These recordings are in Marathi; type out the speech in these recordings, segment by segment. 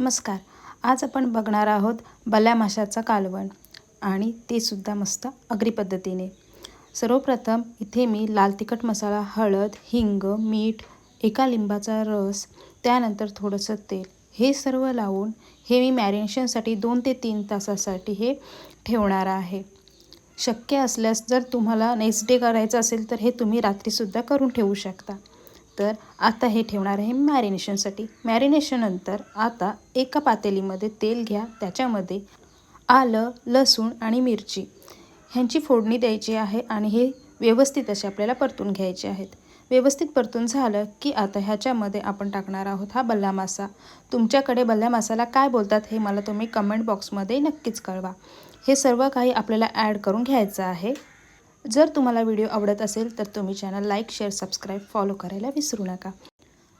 नमस्कार. आज आपण बघणार आहोत बल्या माशाचं कालवण आणि ते सुद्धा मस्त अग्री पद्धतीने. सर्वप्रथम इथे मी लाल तिखट मसाला हळद हिंग मीठ एका लिंबाचा रस त्यानंतर थोडंसं तेल हे सर्व लावून हे मी मॅरिनेशनसाठी दोन ते तीन तासासाठी हे ठेवणार आहे. शक्य असल्यास जर तुम्हाला नेक्स्ट डे करायचं असेल तर हे तुम्ही रात्रीसुद्धा करून ठेवू शकता. तर आता हे ठेवणार आहे मॅरिनेशनसाठी. मॅरिनेशननंतर आता एका पातेलीमध्ये तेल घ्या त्याच्यामध्ये आलं लसूण आणि मिरची. ह्यांची फोडणी द्यायची आहे आणि हे व्यवस्थित असे आपल्याला परतून घ्यायचे आहेत. व्यवस्थित परतून झालं की आता ह्याच्यामध्ये आपण टाकणार आहोत हा बल्ला मासा. तुमच्याकडे बल्ला मासाला काय बोलतात हे मला तुम्ही कमेंट बॉक्समध्ये नक्कीच कळवा. हे सर्व काही आपल्याला ॲड करून घ्यायचं आहे. जर तुम्हाला व्हिडिओ आवडत असेल तर तुम्ही channel like share subscribe follow करायला विसरू नका.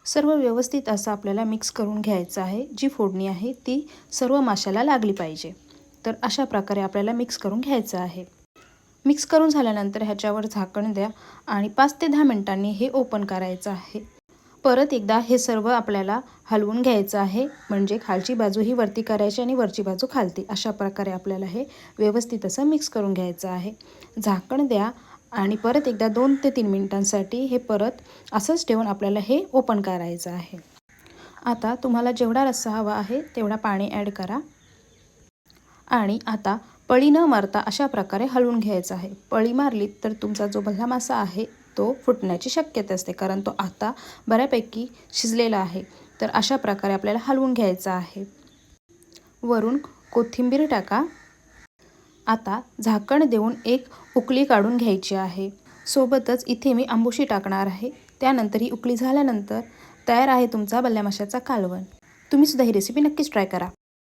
सर्व व्यवस्थित असं आपल्याला मिक्स करून घ्यायचं आहे. जी फोडणी आहे ती सर्व माशाला लागली पाहिजे. तर अशा प्रकारे आपल्याला मिक्स करून घ्यायचं आहे. मिक्स करून झाल्यानंतर ह्याच्यावर झाकण द्या आणि पाच ते दहा मिनिटांनी हे ओपन करायचं आहे. परत एकदा हे सर्व आपल्याला हलवून घ्यायचं आहे. म्हणजे खालची बाजू ही वरती करायची आणि वरची बाजू खालती. अशा प्रकारे आपल्याला हे व्यवस्थित असं मिक्स करून घ्यायचं आहे. झाकण द्या आणि परत एकदा दोन ते तीन मिनिटांसाठी हे परत असंच ठेवून आपल्याला हे ओपन करायचं आहे. आता तुम्हाला जेवढा रस्सा हवा आहे तेवढा पाणी ॲड करा. आणि आता पळी न मारता अशा प्रकारे हलवून घ्यायचं आहे. पळी मारली तर तुमचा जो भल्ला मासा आहे तो फुटण्याची शक्यता असते कारण तो आता बऱ्यापैकी शिजलेला आहे. तर अशा प्रकारे आपल्याला हलवून घ्यायचा आहे. वरून कोथिंबीर टाका. आता झाकण देऊन एक उकळी काढून घ्यायची आहे. सोबतच इथे मी आंबोशी टाकणार आहे. त्यानंतर ही उकळी झाल्यानंतर तयार आहे तुमचा बल्ल्या माशाचा कालवण. तुम्हीसुद्धा ही रेसिपी नक्कीच ट्राय करा.